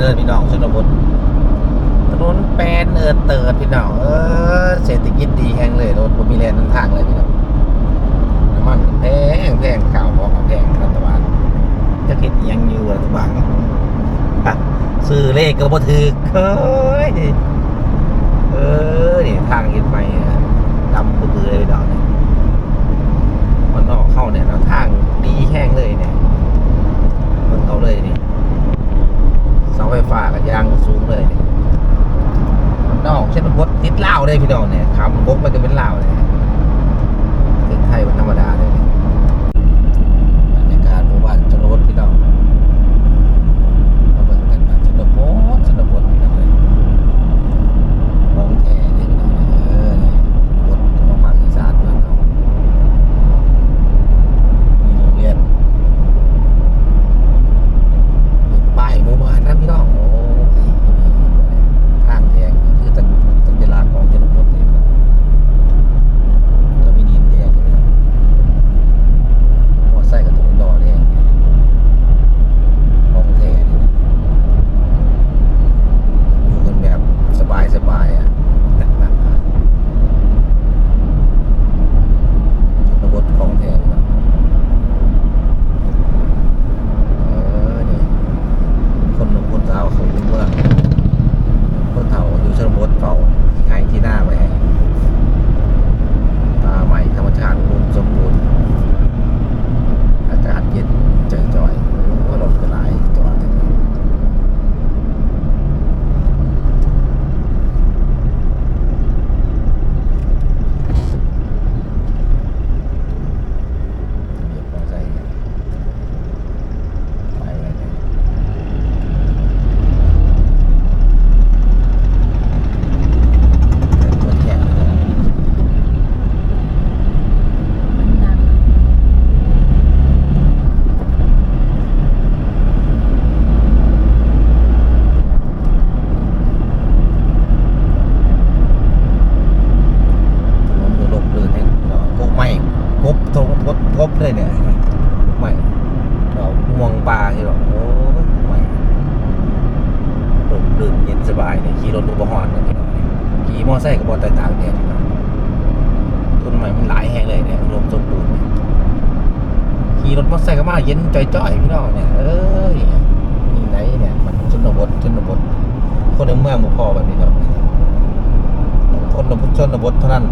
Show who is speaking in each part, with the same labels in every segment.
Speaker 1: เด้อพี่น้องชนบทถนนแปนเออเติร์ดพี่น้องเออเศรษฐกิจดีแห้งเลยรถผมมีแรงทางเลยพี่น้องน้ำมันแพงแพงข่าวบอกแพงรัฐบาลจะคิดยังอยู่รัฐบาลซื้อเลขก็บ่ถือเคยเออเนี่ยทางยินไปดำปื้อเลยดอกนี่ยมันออกเข้าเนี่ยแล้วทางดีแห้งเลยเนี่ยมันเขาเลยนี่ ไฟฟ้ากับยางสูงเลยนอกเช่นพดทิดเหล้าเลยพี่น้องเนี่ยขับรถมันจะเป็นเหล้าเลย ขี่รถบ่หอดนะพี่น้อขี่มอไซค์
Speaker 2: กั
Speaker 1: บบอลต่ยตากแดดพี่น้องต้นไม้มันหลายแห่งเลยเนี่ยรวมสมบูรณ์ขี่รถมอไซค์ก็มาเย็นจ่อยๆพี่น้องเนี่ยเอ้ยนี่ไหนเนี่ยมันชนบทชนบทคนในเมืองบุพอแบบนี้ครับคนในชนบทเท่านั้น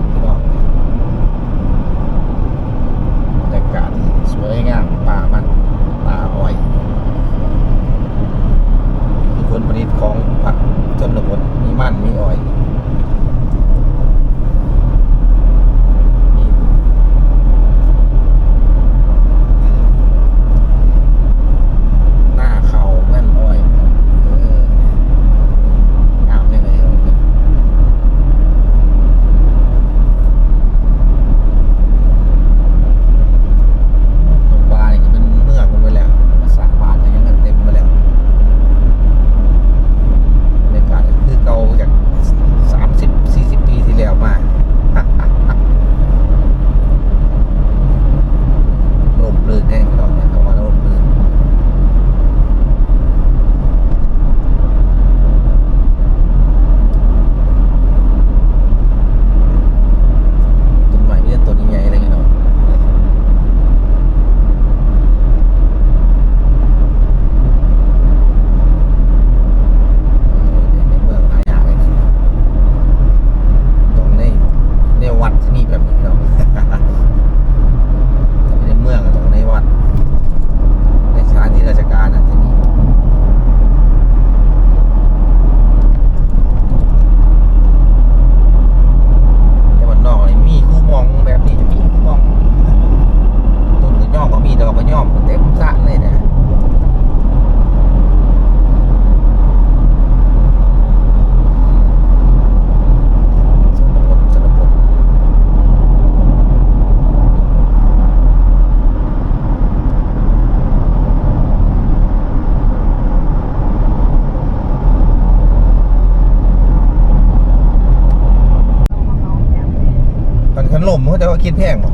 Speaker 1: จะว่าคิดแพงบ่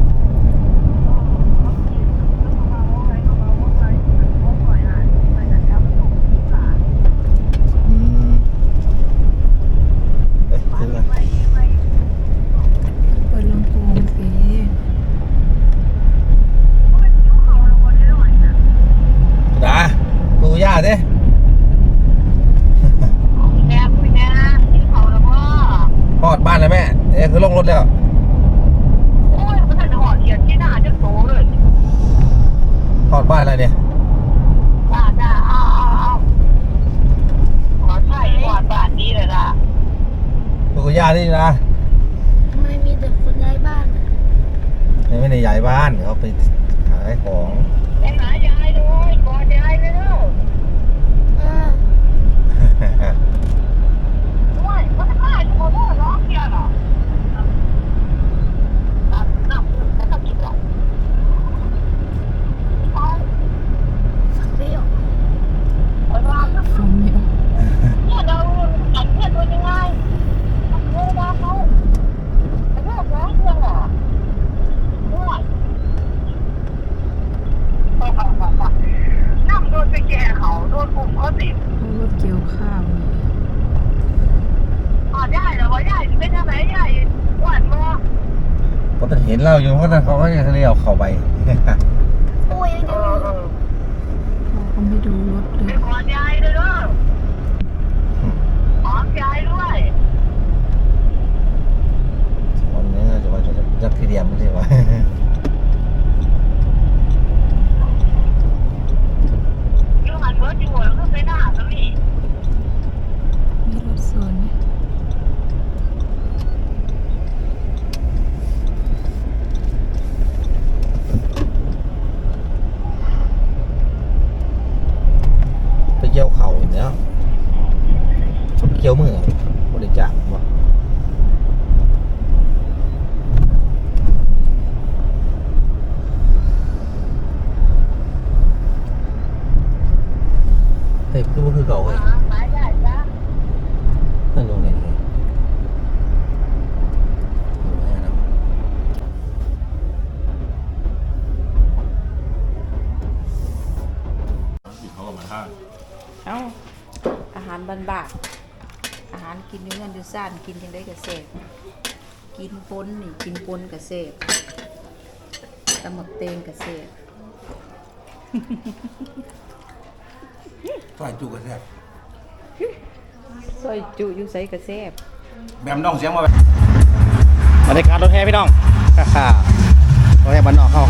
Speaker 1: บ้านอะไรเนี่ยบ้านอะเอาเอาเอาขอถ่ายก่อนบ้านนี้เลยนะดูกัย่าที่นะ
Speaker 3: ทำไม่มีแต่คนย้ายบ้านอะ
Speaker 1: ไม่ในใย้า
Speaker 4: ยบ้านเขาไปขา
Speaker 2: ยข
Speaker 4: อง
Speaker 1: เพราะเห็นเราอยู่เพราะนั้นเขาก็จะเรียกเข้าไป
Speaker 3: โอ้ยยัง
Speaker 4: เอ
Speaker 3: จะ
Speaker 4: อ
Speaker 3: มี
Speaker 4: เออ
Speaker 2: พ่อก็ไม่ดูรถเล
Speaker 4: ไป
Speaker 2: ย
Speaker 4: กอดยายเลยเนาะหอมยายด้วย
Speaker 1: วันนี้จะว่าจะจะคือเดียมใช่ไหม
Speaker 4: ยูหันเบิร์ดอยู่แล้วก็ไปหน้าตรงนี้
Speaker 2: มีรถสวนไหม
Speaker 1: ไปเกี่ยวเข่าเนี้ยเกี่ยวมือบริจาคบ่เฮ้ยคือว่าคือเก่าเว้ย
Speaker 4: หมายใหญ่จ้ะ
Speaker 1: นั่นตรงไหนเลยดูแม่นะ
Speaker 2: เอ้าอาหารบ้านบานอาหารกินอยู่เงินอยู่ซ่านกินยังได้กระเสพกินปนนี่กินปนกระเสพตำหมักเตงกระเสพ
Speaker 5: ซอยจุกระแทบ
Speaker 2: ซอยจุอยู่ใส่กระเสพ
Speaker 5: แบมน้องเสียงมาแบบ
Speaker 1: บรรยากาศรถแห่พี่น้องฮ่าๆรถแห่บ้านนอกเข้า